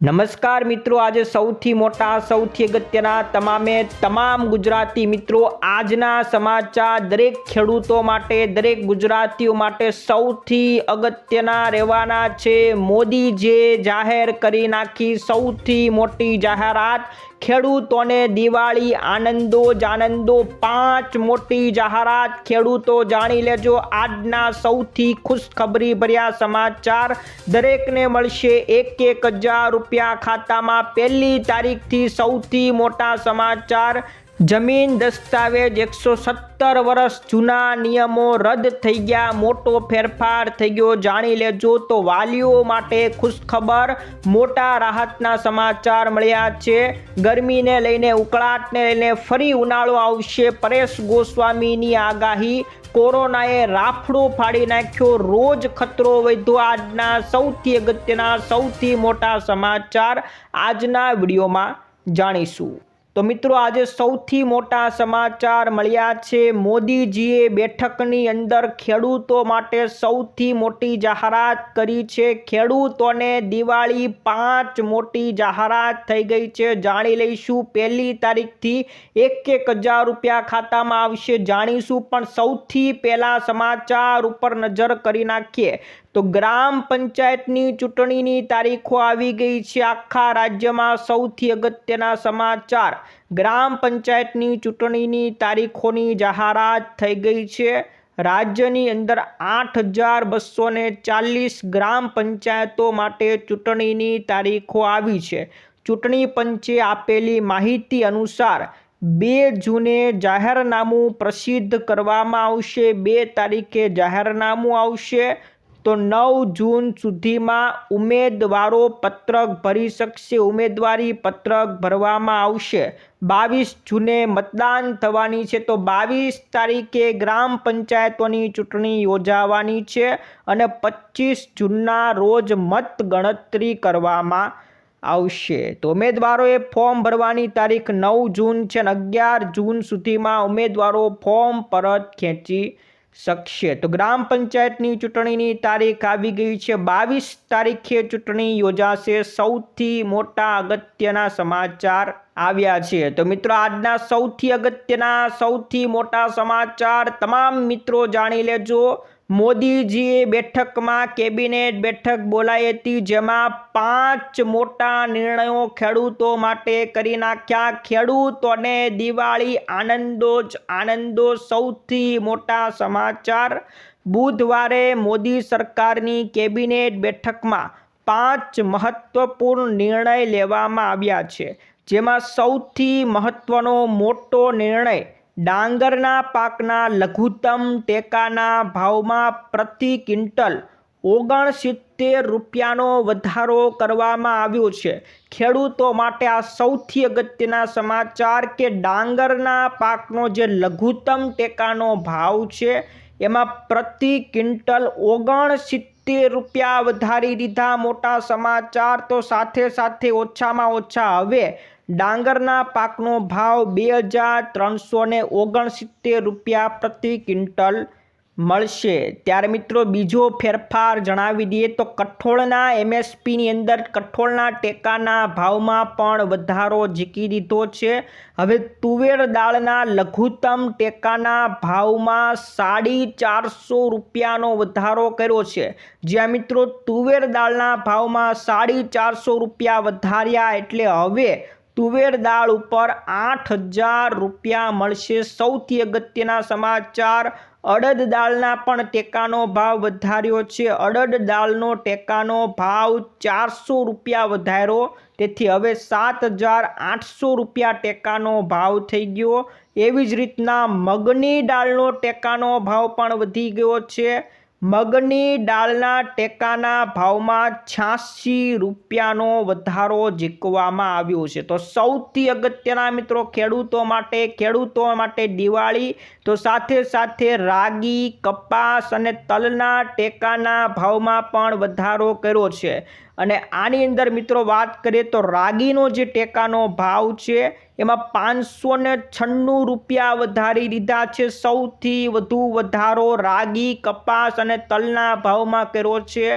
નમસ્કાર મિત્રો, આજે સૌથી મોટા, સૌથી અગત્યના, તમામે તમામ ગુજરાતી મિત્રો, આજના સમાચાર દરેક ખેડૂતો માટે, દરેક ગુજરાતીઓ માટે સૌથી અગત્યના રહેવાના છે. મોદી જે જાહેર કરી નાખી સૌથી મોટી જાહેરાત ખેડૂતોને દિવાળી, આનંદો, જાનંદો, પાંચ મોટી જાહેરાત. ખેડૂતો જાણી લેજો, આજના સૌથી ખુશખબરી ભર્યા સમાચાર. દરેકને મળશે એક એક હજાર રૂપિયા ખાતામાં. પહેલી તારીખથી સૌથી મોટા સમાચાર. જમીન દસ્તાવેજ એકસો સત્તર વર્ષ જૂના નિયમો રદ થઈ ગયા. મોટો ફેરફાર થઈ ગયો. જાણી લેજો તો વાલીઓ માટે ખુશખબર. મોટા રાહતના સમાચાર મળ્યા છે. ગરમીને લઈને, ઉકળાટને લઈને ફરી ઉનાળો આવશે. પરેશ ગોસ્વામીની આગાહી, કોરોનાએ રાફડો ફાડી નાખ્યો. રોજ ખતરો વધ્યો. આજના સૌથી અગત્યના, સૌથી મોટા સમાચાર આજના વિડીયોમાં જાણીશું. તો મિત્રો આજે સૌથી મોટા સમાચાર મળ્યા છે. મોદીજીએ બેઠકની અંદર ખેડૂતો માટે સૌથી મોટી જાહેરાત કરી છે. ખેડૂતોને દિવાળી પાંચ મોટી જાહેરાત થઈ ગઈ છે. જાણી લઈશું, પહેલી તારીખથી એક એક હજાર રૂપિયા ખાતામાં આવશે. જાણીશું, પણ સૌથી પહેલા સમાચાર ઉપર નજર કરી નાખીએ. તો ગ્રામ પંચાયતની ચૂંટણીની તારીખો આવી ગઈ છે. આખા રાજ્યમાં સૌથી અગત્યના સમાચાર. ગ્રામ પંચાયતની ચૂંટણીની તારીખોની જાહેરાત થઈ ગઈ છે. રાજ્યની અંદર આઠ હજાર બસોને ચાલીસ ગ્રામ પંચાયતો માટે ચૂંટણીની તારીખો આવી છે. ચૂંટણી પંચે આપેલી માહિતી અનુસાર, બે જૂને જાહેરનામું પ્રસિદ્ધ કરવામાં આવશે, બે તારીખે જાહેરનામું આવશે. તો નવ જૂન સુધીમાં ઉમેદવારો પત્રક ભરી શકશે. ઉમેદવારી પત્રક ભરવામાં આવશે. બાવીસ જૂને મતદાન થવાની છે. તો બાવીસ તારીખે ગ્રામ પંચાયતોની ચૂંટણી યોજાવાની છે અને પચીસ જૂનના રોજ મત ગણતરી કરવામાં આવશે. તો ઉમેદવારોએ ફોર્મ ભરવાની તારીખ નવ જૂન છે અને અગિયાર જૂન સુધીમાં ઉમેદવારો ફોર્મ પરત ખેંચી શકશે. તો ગ્રામ પંચાયતની ચૂંટણીની તારીખ આવી ગઈ છે. બાવીસ તારીખે ચૂંટણી યોજાશે. સૌથી મોટા અગત્યના સમાચાર આવ્યા છે. તો મિત્રો, આજના સૌથી અગત્યના, સૌથી મોટા સમાચાર તમામ મિત્રો જાણી લેજો. મોદીજીએ બેઠકમાં કેબિનેટ બેઠક બોલાઈ હતી, જેમાં પાંચ મોટા નિર્ણયો ખેડૂતો માટે કરી નાખ્યા. ખેડૂતોને દિવાળી આનંદો જ આનંદો. સૌથી મોટા સમાચાર, બુધવારે મોદી સરકારની કેબિનેટ બેઠકમાં પાંચ મહત્વપૂર્ણ નિર્ણય લેવામાં આવ્યા છે, જેમાં સૌથી મહત્વનો મોટો નિર્ણય ડાંગરના પાકના લઘુત્તમ ટેકાના ભાવમાં પ્રતિ ક્વિન્ટલ ઓગણસિત્તેર રૂપિયાનો વધારો કરવામાં આવ્યો છે. ખેડૂતો માટે આ સૌથી અગત્યના સમાચાર કે ડાંગરના પાકનો જે લઘુત્તમ ટેકાનો ભાવ છે, એમાં પ્રતિ ક્વિન્ટલ ઓગણસિત્તેર રૂપિયા વધારી દીધા. મોટા સમાચાર તો સાથે સાથે ઓછામાં ઓછા હવે ડાંગરના પાકનો ભાવ બે હજાર ત્રણસો ઓગણસિત્તેર રૂપિયા પ્રતિ ક્વિન્ટલ મળશે. ત્યારે મિત્રો, બીજો ફેરફાર જણાવી દઈએ તો કઠોળના એમએસપીની અંદર કઠોળના ટેકાના ભાવમાં પણ વધારો ઝીકી દીધો છે. હવે તુવેર દાળના લઘુત્તમ ટેકાના ભાવમાં સાડી ચારસો રૂપિયાનો વધારો કર્યો છે. જ્યાં મિત્રો, તુવેર દાળના ભાવમાં સાડી ચારસો રૂપિયા વધાર્યા એટલે હવે તુવેર દાળ ઉપર આઠ હજાર રૂપિયા મળશે. સૌથી અગત્યના સમાચાર, અડદ દાળના પણ ટેકાનો ભાવ વધાર્યો છે. અડદ દાળનો ટેકાનો ભાવ ચારસો રૂપિયા વધાર્યો. તેથી હવે સાત હજાર આઠસો રૂપિયા ટેકાનો ભાવ થઈ ગયો. એવી જ રીતના મગની દાળનો ટેકાનો ભાવ પણ વધી ગયો છે. મગની દાળના ટેકાના ભાવમાં છ્યાસી રૂપિયાનો વધારો ઝીકવામાં આવ્યો છે. તો સૌથી અગત્યના મિત્રો, ખેડૂતો માટે ખેડૂતો માટે દિવાળી, તો સાથે સાથે રાગી, કપાસ અને તલના ટેકાના ભાવમાં પણ વધારો કર્યો છે. અને આની અંદર મિત્રો વાત કરીએ તો રાગીનો જે ટેકાનો ભાવ છે, એમાં પાંચસો ને છન્નું રૂપિયા વધારી દીધા છે. સૌથી વધુ વધારો રાગી, કપાસ અને તલના ભાવમાં કર્યો છે.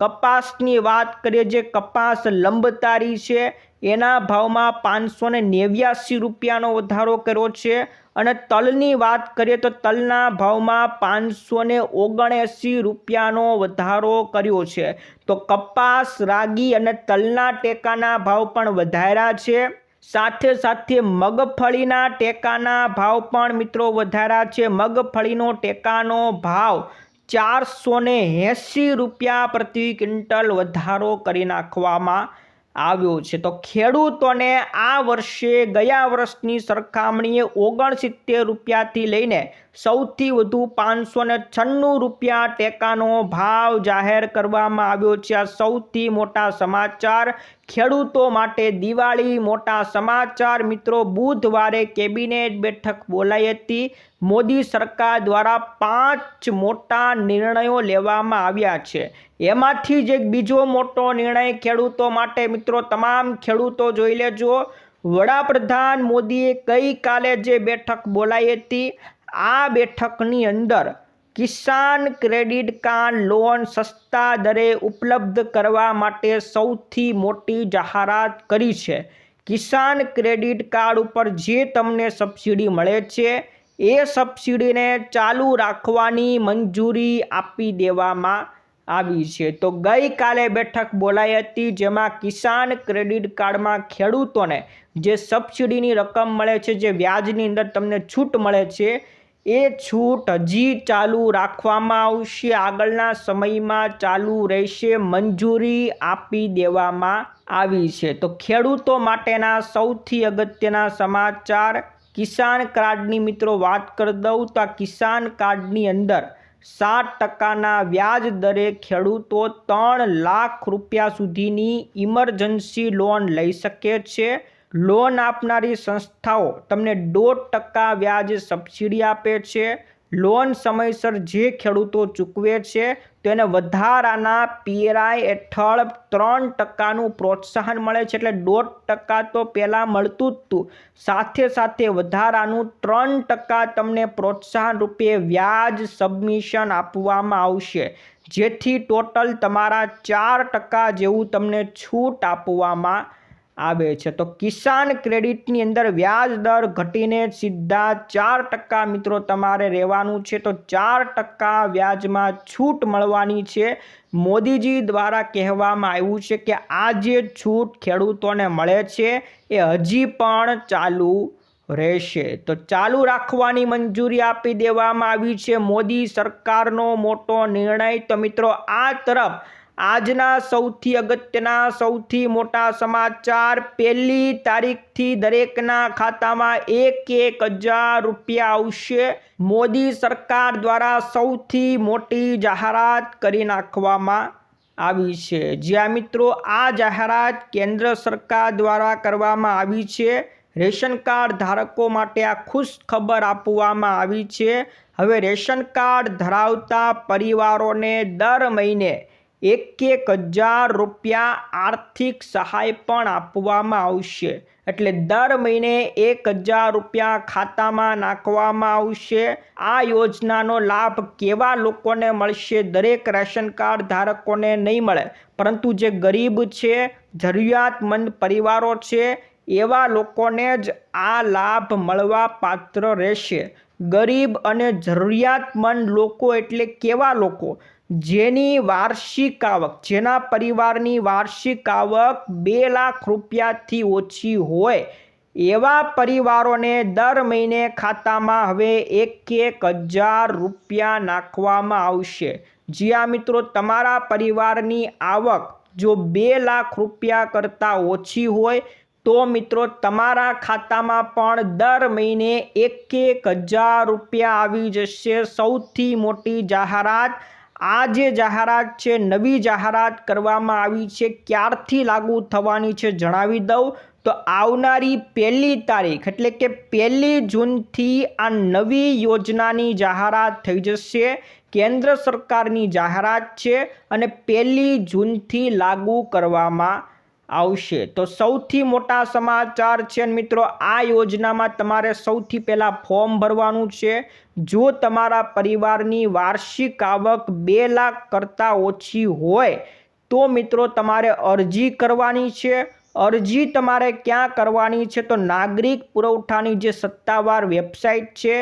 કપાસની વાત કરીએ જે કપાસ લંબતારી છે, એના ભાવમાં પાંચસો ને નેવ્યાસી રૂપિયાનો વધારો કર્યો છે. અને તલની વાત કરીએ તો તલના ભાવમાં પાંચસો ને ઓગણએંસી રૂપિયાનો વધારો કર્યો છે. તો કપાસ, રાગી અને તલના ટેકાના ભાવ પણ વધાર્યા છે. સાથે સાથે મગફળીના ટેકાના ભાવ પણ મિત્રો વધાર્યા છે. મગફળીનો ટેકાનો ભાવ ચારસો ને એંસી રૂપિયા પ્રતિ ક્વિન્ટલ વધારો કરી નાખવામાં આવ્યો છે. તો ખેડૂતોને આ વર્ષે ગયા વર્ષની સરખામણીએ ઓગણસિત્તેર રૂપિયાથી લઈને સૌથી વધુ પાંચસો ને છન્નું રૂપિયા ટેકાનો ભાવ જાહેર કરવામાં આવ્યો છે. આ સૌથી મોટા સમાચાર ખેડૂતો માટે દિવાળી મોટા સમાચાર. મિત્રો, બુધવારે કેબિનેટ બેઠક બોલાઈ હતી. મોદી સરકાર દ્વારા પાંચ મોટા નિર્ણયો લેવામાં આવ્યા છે. એમાંથી જ એક બીજો મોટો નિર્ણય ખેડૂતો માટે. મિત્રો, તમામ ખેડૂતો જોઈ લેજો. વડાપ્રધાન મોદીએ ગઈકાલે જે બેઠક બોલાઈ હતી આ બેઠકની અંદર કિસાન ક્રેડિટ કાર્ડ લોન સસ્તા દરે ઉપલબ્ધ કરવા માટે સૌથી મોટી જાહેરાત કરી છે. કિસાન ક્રેડિટ કાર્ડ ઉપર જે તમને સબસિડી મળે છે, એ સબસિડીને ચાલુ રાખવાની મંજૂરી આપી દેવામાં આવી છે. તો ગઈકાલે બેઠક બોલાઈ હતી, જેમાં કિસાન ક્રેડિટ કાર્ડમાં ખેડૂતોને જે સબસિડીની રકમ મળે છે, જે વ્યાજની અંદર તમને છૂટ મળે છે એ છૂટ હજી ચાલુ રાખવામાં આવશે. આગળના સમયમાં ચાલુ રહેશે. મંજૂરી આપી દેવામાં આવી છે. તો ખેડૂતો માટેના સૌથી અગત્યના સમાચાર. કિસાન કાર્ડની મિત્રો વાત કરી દઉં તો આ કિસાન કાર્ડની અંદર સાત ટકાના વ્યાજ દરે ખેડૂતો ત્રણ લાખ રૂપિયા સુધીની ઇમરજન્સી લોન લઈ શકે છે. લોન આપનારી સંસ્થાઓ તમને દોઢ ટકા વ્યાજ સબસિડી આપે છે. લોન સમયસર જે ખેડૂતો ચૂકવે છે તેને વધારાના પીએરાઈ હેઠળ ત્રણ ટકાનું પ્રોત્સાહન મળે છે. એટલે દોઢ ટકા તો પહેલાં મળતું જ હતું સાથે સાથે વધારાનું ત્રણ ટકા તમને પ્રોત્સાહન રૂપે વ્યાજ સબમિશન આપવામાં આવશે. જેથી ટોટલ તમારા ચાર ટકા જેવું તમને છૂટ આપવામાં આવે છે. તો કિસાન ક્રેડિટની અંદર વ્યાજ દર ઘટીને સીધા ચાર ટકા મિત્રો તમારે રહેવાનું છે. તો ચાર ટકા વ્યાજમાં છૂટ મળવાની છે. મોદીજી દ્વારા કહેવામાં આવ્યું છે કે આ જે છૂટ ખેડૂતોને મળે છે એ હજી પણ ચાલુ રહેશે. તો ચાલુ રાખવાની મંજૂરી આપી દેવામાં આવી છે. મોદી સરકારનો મોટો નિર્ણય. તો મિત્રો, આ તરફ આજના સૌથી અગત્યના, સૌથી મોટા સમાચાર. પહેલી તારીખથી દરેકના ખાતામાં એક એક હજાર રૂપિયા આવશે. મોદી સરકાર દ્વારા સૌથી મોટી જાહેરાત કરી નાખવામાં આવી છે. જ્યાં મિત્રો, આ જાહેરાત કેન્દ્ર સરકાર દ્વારા કરવામાં આવી છે. રેશન કાર્ડ ધારકો માટે આ ખુશ ખબર આપવામાં આવી છે. હવે રેશન કાર્ડ ધરાવતા પરિવારોને દર મહિને એક એક હજાર રૂપિયા આર્થિક સહાય પણ આપવામાં આવશે. એટલે દર મહિને એક હજાર રૂપિયા ખાતામાં નાખવામાં આવશે. આ યોજનાનો લાભ કેવા લોકોને મળશે? દરેક રેશન કાર્ડ ધારકોને નહીં મળે. પરંતુ જે ગરીબ છે, જરૂરિયાતમંદ પરિવારો છે, એવા લોકોને જ આ લાભ મળવા પાત્ર રહેશે. ગરીબ અને જરૂરિયાતમંદ લોકો એટલે કેવા લોકો? જેની વાર્ષિક આવક, જેના પરિવારની વાર્ષિક આવક બે લાખ રૂપિયાથી ઓછી હોય, એવા પરિવારોને દર મહિને ખાતામાં હવે એક એક હજાર રૂપિયા નાખવામાં આવશે. જ્યાં મિત્રો, તમારા પરિવારની આવક જો બે લાખ રૂપિયા કરતાં ઓછી હોય, તો મિત્રો, તમારા ખાતામાં પણ દર મહિને એક એક હજાર રૂપિયા આવી જશે. સૌથી મોટી જાહેરાત આ જે જાહેરાત છે, નવી જાહેરાત કરવામાં આવી છે, ક્યારથી લાગુ થવાની છે જણાવી દઉં. તો આવનારી પહેલી તારીખ, એટલે કે પહેલી જૂનથી આ નવી યોજનાની જાહેરાત થઈ જશે. કેન્દ્ર સરકારની જાહેરાત છે અને પહેલી જૂનથી લાગુ કરવામાં આવશે. તો સૌથી મોટા સમાચાર છે મિત્રો, આ યોજનામાં તમારે સૌથી પહેલાં ફોર્મ ભરવાનું છે. જો તમારા પરિવારની વાર્ષિક આવક બે લાખ કરતાં ઓછી હોય, તો મિત્રો તમારે અરજી કરવાની છે. અરજી તમારે ક્યાં કરવાની છે તો નાગરિક પુરવઠાની જે સત્તાવાર વેબસાઇટ છે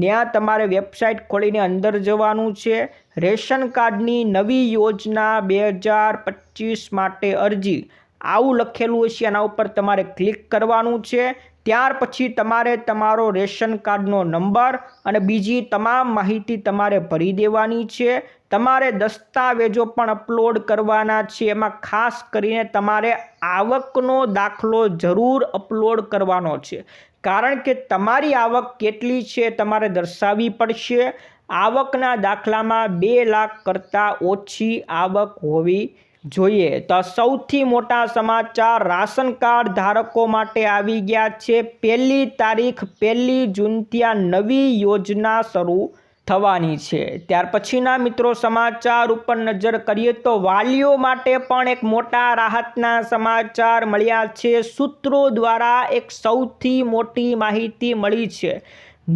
ત્યાં તમારે વેબસાઇટ ખોલીને અંદર જવાનું છે. રેશન કાર્ડની નવી યોજના બે હજાર પચીસ માટે અરજી. આવું લખેલું હશે, એના ઉપર તમારે ક્લિક કરવાનું છે. ત્યાર પછી તમારે તમારો રેશન કાર્ડનો નંબર અને બીજી તમામ માહિતી તમારે ભરી દેવાની છે. તમારે દસ્તાવેજો પણ અપલોડ કરવાના છે. એમાં ખાસ કરીને તમારે આવકનો દાખલો જરૂર અપલોડ કરવાનો છે. કારણ કે તમારી આવક કેટલી છે તમારે દર્શાવવી પડશે. આવકના દાખલામાં બે લાખ કરતાં ઓછી આવક હોવી જોઈએ તો સૌથી મોટા સમાચાર રાશન કાર્ડ ધારકો માટે આવી ગયા છે. પહેલી તારીખ, પહેલી જૂનથી આ નવી યોજના શરૂ થવાની છે. ત્યાર પછીના મિત્રો સમાચાર ઉપર નજર કરીએ તો વાલીઓ માટે પણ એક મોટા રાહતના સમાચાર મળ્યા છે. સૂત્રો દ્વારા એક સૌથી મોટી માહિતી મળી છે.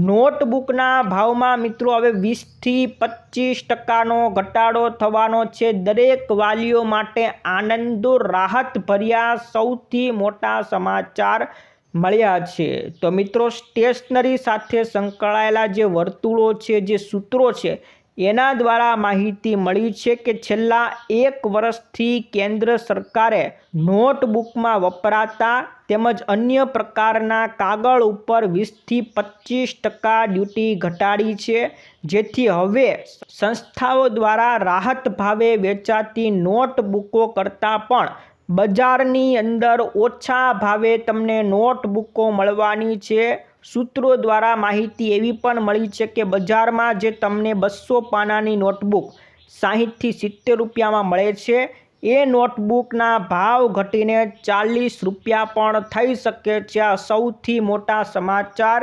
નોટબુકના ભાવમાં મિત્રો હવે વીસથી પચીસ ટકાનો ઘટાડો થવાનો છે. દરેક વાલીઓ માટે આનંદો રાહત ભર્યા સૌથી મોટા સમાચાર મળ્યા છે. તો મિત્રો સ્ટેશનરી સાથે સંકળાયેલા જે વર્તુળો છે, જે સૂત્રો છે એના દ્વારા માહિતી મળી છે કે છેલ્લા એક વર્ષથી કેન્દ્ર સરકારે નોટબુકમાં વપરાતા તેમજ અન્ય પ્રકારના કાગળ ઉપર વીસથી પચીસ ટકા ડ્યુટી ઘટાડી છે. જેથી હવે સંસ્થાઓ દ્વારા રાહત ભાવે વેચાતી નોટબુકો કરતાં પણ બજારની અંદર ઓછા ભાવે તમને નોટબુકો મળવાની છે. સૂત્રો દ્વારા માહિતી એવી પણ મળી છે કે બજારમાં જે તમને બસો પાનાની નોટબુક સાહીઠથી સિત્તેર રૂપિયામાં મળે છે, એ નોટબુકના ભાવ ઘટીને ચાલીસ રૂપિયા પણ થઈ શકે છે. આ સૌથી મોટા સમાચાર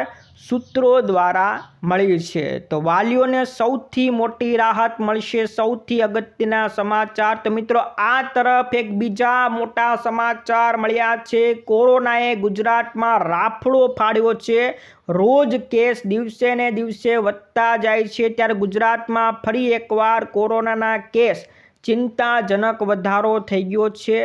સૂત્રો દ્વારા મળી છે. તો વાલીઓને સૌથી મોટી રાહત મળશે. સૌથી અગત્યના સમાચાર તો મિત્રો આ તરફ એક બીજા મોટા સમાચાર મળ્યા છે. કોરોનાએ ગુજરાતમાં રાફડો ફાડ્યો છે. રોજ કેસ દિવસે ને દિવસે વધતા જાય છે. ત્યારે ગુજરાતમાં ફરી એકવાર કોરોનાના કેસ ચિંતાજનક વધારો થઈ ગયો છે.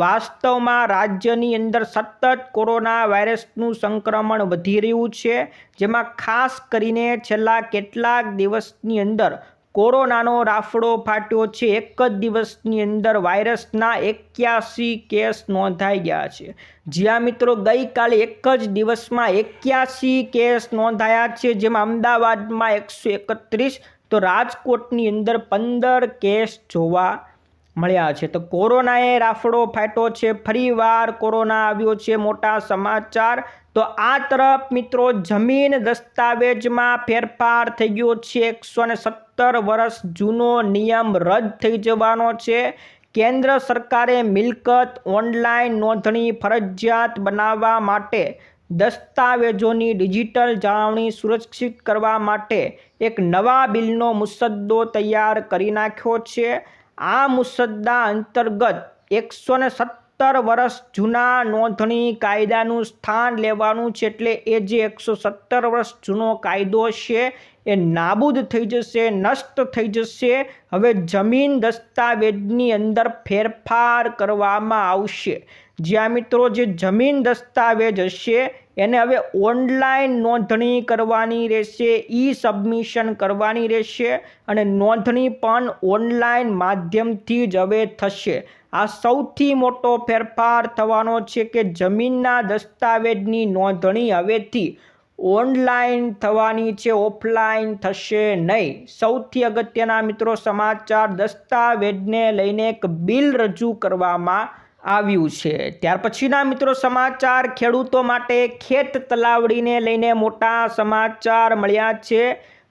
વાસ્તવમાં રાજ્યની અંદર સતત કોરોના વાયરસનું સંક્રમણ વધી રહ્યું છે, જેમાં ખાસ કરીને છેલ્લા કેટલાક દિવસની અંદર કોરોનાનો રાફડો ફાટ્યો છે. એક જ દિવસની અંદર વાયરસના એક્યાસી કેસ નોંધાઈ ગયા છે. જ્યાં મિત્રો ગઈકાલે એક જ દિવસમાં એક્યાસી કેસ નોંધાયા છે, જેમાં અમદાવાદમાં એકસો એકત્રીસ, તો રાજકોટની અંદર પંદર કેસ જોવા મળ્યા છે. તો કોરોનાએ રાફડો ફાટ્યો છે. ફરીવાર કોરોના આવ્યો છે. મોટા સમાચાર. તો આ તરફ મિત્રો જમીન દસ્તાવેજમાં ફેરફાર થઈ ગયો છે. એકસો સત્તર વર્ષ જૂનો નિયમ રદ થઈ જવાનો છે. કેન્દ્ર સરકારે મિલકત ઓનલાઈન નોંધણી ફરજિયાત બનાવવા માટે દસ્તાવેજોની ડિજિટલ જાળવણી સુરક્ષિત કરવા માટે એક નવા બિલનો મુસદ્દો તૈયાર કરી નાખ્યો છે. આ મુસદ્દા અંતર્ગત એકસો ને સત્તર વર્ષ જૂના નોંધણી કાયદાનું સ્થાન લેવાનું છે એટલે એ જે એકસો સત્તર વર્ષ જૂનો કાયદો છે, એ નાબૂદ થઈ જશે, નષ્ટ થઈ જશે. હવે જમીન દસ્તાવેજની અંદર ફેરફાર કરવામાં આવશે. જ્યાં મિત્રો, જે જમીન દસ્તાવેજ હશે એને હવે ઓનલાઈન નોંધણી કરવાની રહેશે ઈ સબમિશન કરવાની રહેશે અને નોંધણી પણ ઓનલાઈન માધ્યમથી જ હવે થશે. આ સૌથી મોટો ફેરફાર થવાનો છે કે જમીનના દસ્તાવેજની નોંધણી હવેથી ઓનલાઈન થવાની છે, ઓફલાઈન થશે નહીં. સૌથી અગત્યના મિત્રો, સમાચાર દસ્તાવેજને લઈને એક બિલ રજૂ કરવામાં આવ્યું છે. ત્યાર પછીના મિત્રો સમાચાર, ખેડૂતો માટે ખેત તલાવડીને લઈને મોટા સમાચાર મળ્યા છે.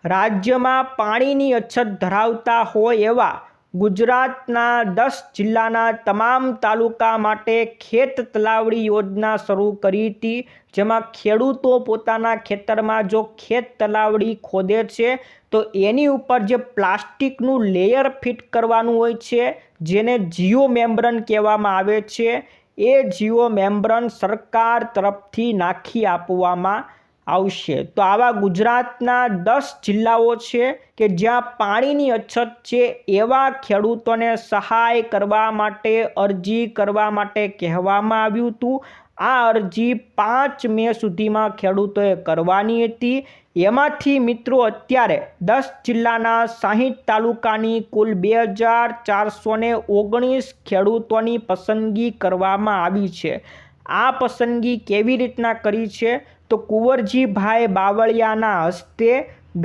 રાજ્યમાં પાણીની અછત ધરાવતા હોય એવા ગુજરાતના દસ જિલ્લાના તમામ તાલુકા માટે ખેત તલાવડી યોજના શરૂ કરી હતી. જેમાં ખેડૂતો પોતાના ખેતરમાં જો ખેત તલાવડી ખોદે છે, તો એની ઉપર જે પ્લાસ્ટિકનું લેયર ફિટ કરવાનું હોય છે, જેને જીઓ મેમ્બ્રન કહેવામાં આવે છે, એ જીઓ મેમ્બ્રન સરકાર તરફથી નાખી આપવામાં આવશે. તો આવા ગુજરાતના દસ જિલ્લાઓ છે કે જ્યાં પાણીની અછત છે એવા ખેડૂતોને સહાય કરવા માટે, અરજી કરવા માટે કહેવામાં આવ્યું હતું. આ અરજી પાંચ મે સુધીમાં ખેડૂતોએ કરવાની હતી. એમાંથી મિત્રો અત્યારે દસ જિલ્લાના સાહીઠ તાલુકાની કુલ બે હજાર ચારસો ઓગણીસ ખેડૂતોની પસંદગી કરવામાં આવી છે. આ પસંદગી કેવી રીતના કરી છે? તો કુંવરજીભાઈ બાવળિયાના હસ્તે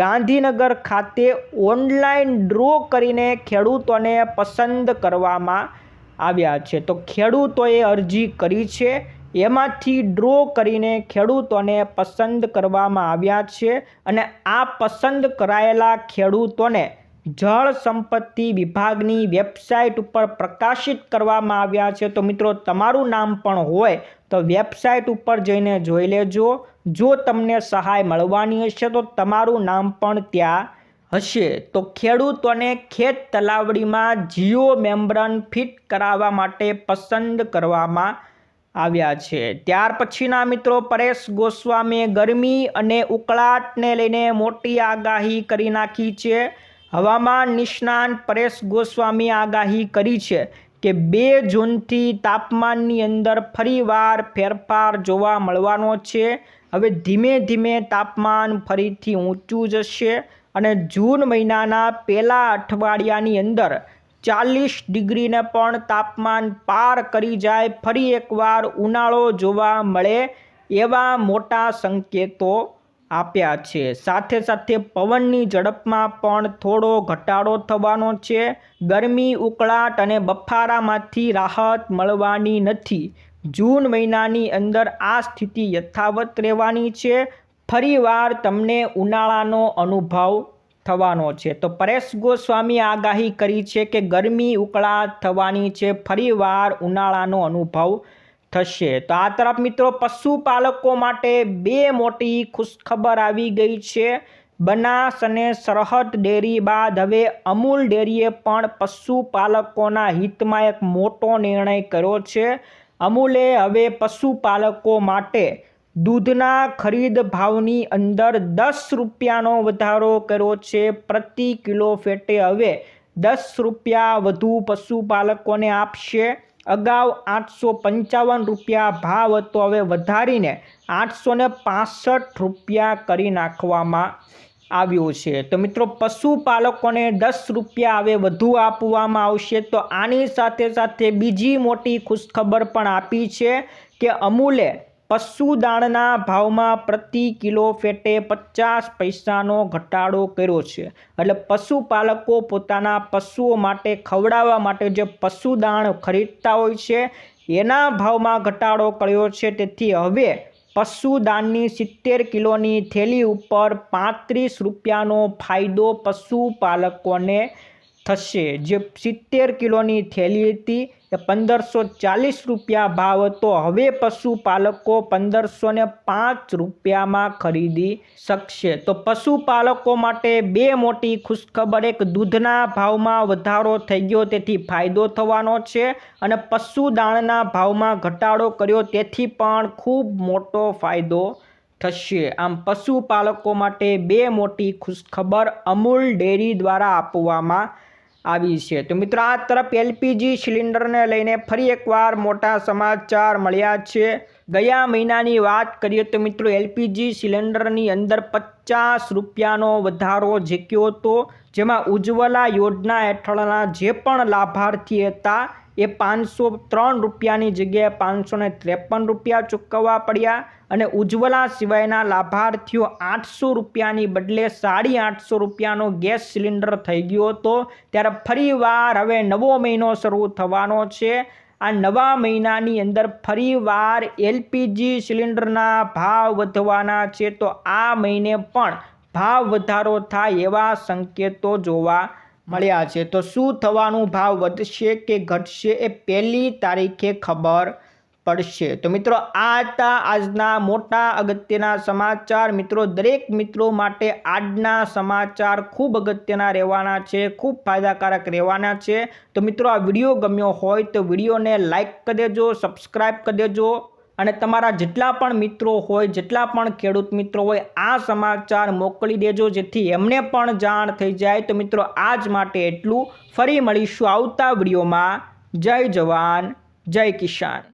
ગાંધીનગર ખાતે ઓનલાઈન ડ્રો કરીને ખેડૂતોને પસંદ કરવામાં આવ્યા છે. તો ખેડૂતોએ અરજી કરી છે. એમાંથી ડ્રો કરીને ખેડૂતોને પસંદ કરવામાં આવ્યા છે અને આ પસંદ કરાયેલા ખેડૂતોને જળ સંપત્તિ વિભાગની વેબસાઇટ ઉપર પ્રકાશિત કરવામાં આવ્યા છે. તો મિત્રો, તમારું નામ પણ હોય તો વેબસાઇટ ઉપર જઈને જોઈ લેજો. જો તમને સહાય મળવાની હશે તો તમારું નામ પણ ત્યાં હશે. તો ખેડૂતોને ખેત તલાવડીમાં જીઓ મેમ્બ્રન ફિટ કરાવવા માટે પસંદ કરવામાં આવ્યા છે. ત્યાર પછીના મિત્રો, પરેશ ગોસ્વામીએ ગરમી અને ઉકળાટને લઈને મોટી આગાહી કરી નાખી છે. હવામાન નિષ્ણાંત પરેશ ગોસ્વામીએ આગાહી કરી છે. કે બે જૂનથી તાપમાનની અંદર ફરીવાર ફેરફાર જોવા મળવાનો છે. હવે ધીમે ધીમે તાપમાન ફરીથી ઊંચું જશે અને જૂન મહિનાના પહેલા અઠવાડિયાની અંદર ચાલીસ ડિગ્રીને પણ તાપમાન પાર કરી જાય ફરી એકવાર ઉનાળો જોવા મળે એવા મોટા સંકેતો આપ્યા છે. સાથે સાથે પવનની ઝડપમાં પણ થોડો ઘટાડો થવાનો છે. ગરમી, ઉકળાટ અને બફારામાંથી રાહત મળવાની નથી. જૂન મહિનાની અંદર આ સ્થિતિ યથાવત રહેવાની છે. ફરીવાર તમને ઉનાળાનો અનુભવ થવાનો છે. તો પરેશ ગોસ્વામી આગાહી કરી છે કે ગરમી, ઉકળાટ થવાની છે. ફરીવાર ઉનાળાનો અનુભવ થશે. તો આ તરફ મિત્રો પશુપાલકો માટે બે મોટી ખુશખબર આવી ગઈ છે. બનાસ અને સરહદ ડેરી બાદ હવે અમૂલ ડેરીએ પણ પશુપાલકોના હિતમાં એક મોટો નિર્ણય કર્યો છે. અમૂલે હવે પશુપાલકો માટે દૂધના ખરીદ ભાવની અંદર દસ રૂપિયાનો વધારો કર્યો છે. પ્રતિ કિલો ફેટે હવે દસ રૂપિયા વધુ પશુપાલકોને આપશે. અગાઉ આઠસો પંચાવન રૂપિયા ભાવ હતો. હવે વધારીને આઠસો ને પાસઠ રૂપિયા કરી નાખવામાં આવ્યો છે. તો મિત્રો, પશુપાલકોને દસ રૂપિયા હવે વધુ આપવામાં આવશે. તો આની સાથે સાથે બીજી મોટી ખુશખબર પણ આપી છે કે અમૂલે પશુદાણના ભાવમાં પ્રતિ કિલો ફેટે પચાસ પૈસાનો ઘટાડો કર્યો છે. એટલે પશુપાલકો પોતાના પશુઓ માટે ખવડાવવા માટે જે પશુદાણ ખરીદતા હોય છે, એના ભાવમાં ઘટાડો કર્યો છે. તેથી હવે પશુદાનની સિત્તેર કિલોની થેલી ઉપર પાંત્રીસ રૂપિયાનો ફાયદો પશુપાલકોને થશે. જે સિત્તેર કિલોની થેલી હતી એ પંદરસો ચાલીસ રૂપિયા ભાવ હતો. હવે પશુપાલકો પંદરસો ને પાંચ રૂપિયામાં ખરીદી શકશે. તો પશુપાલકો માટે બે મોટી ખુશખબર. એક, દૂધના ભાવમાં વધારો થઈ ગયો, તેથી ફાયદો થવાનો છે અને પશુદાણના ભાવમાં ઘટાડો કર્યો, તેથી પણ ખૂબ મોટો ફાયદો થશે. આમ પશુપાલકો માટે બે મોટી ખુશખબર અમૂલ ડેરી દ્વારા આપવામાં આવી છે. તો મિત્રો, આ તરફ એલપીજી સિલિન્ડરને લઈને ફરી એકવાર મોટા સમાચાર મળ્યા છે. ગયા મહિનાની વાત કરીએ તો મિત્રો, એલપીજી સિલિન્ડરની અંદર પચાસ રૂપિયાનો વધારો ઝીક્યો હતો, જેમાં ઉજ્જવલા યોજના હેઠળના જે પણ લાભાર્થી હતા એ પાંચસો ત્રણ રૂપિયાની જગ્યાએ પાંચસો ત્રેપન રૂપિયા ચૂકવવા પડ્યા અને ઉજ્જવલા સિવાયના લાભાર્થીઓ આઠસો રૂપિયાની બદલે સાડી આઠસો રૂપિયાનો ગેસ સિલિન્ડર થઈ ગયો હતો. ત્યારે ફરીવાર હવે નવો મહિનો શરૂ થવાનો છે. આ નવા મહિનાની અંદર ફરીવાર એલપીજી સિલિન્ડરના ભાવ વધવાના છે. તો આ મહિને પણ ભાવ વધારો થાય એવા સંકેતો જોવા મળ્યા છે. તો શું થવાનું ભાવ વધશે કે ઘટશે એ પહેલી તારીખે ખબર પડશે. તો મિત્રો, આ હતા આજના મોટા અગત્યના સમાચાર. મિત્રો, દરેક મિત્રો માટે આજના સમાચાર ખૂબ અગત્યના રહેવાના છે, ખૂબ ફાયદાકારક રહેવાના છે. તો મિત્રો, આ વીડિયો ગમ્યો હોય તો વિડીયોને લાઇક કરી દેજો સબસ્ક્રાઈબ કરી દેજો. અને તમારા જેટલા પણ મિત્રો હોય, જેટલા પણ ખેડૂત મિત્રો હોય, આ સમાચાર મોકલી દેજો, જેથી એમને પણ જાણ થઈ જાય. તો મિત્રો, આજ માટે એટલું. ફરી મળીશું આવતા વિડીયોમાં. જય જવાન, જય કિસાન.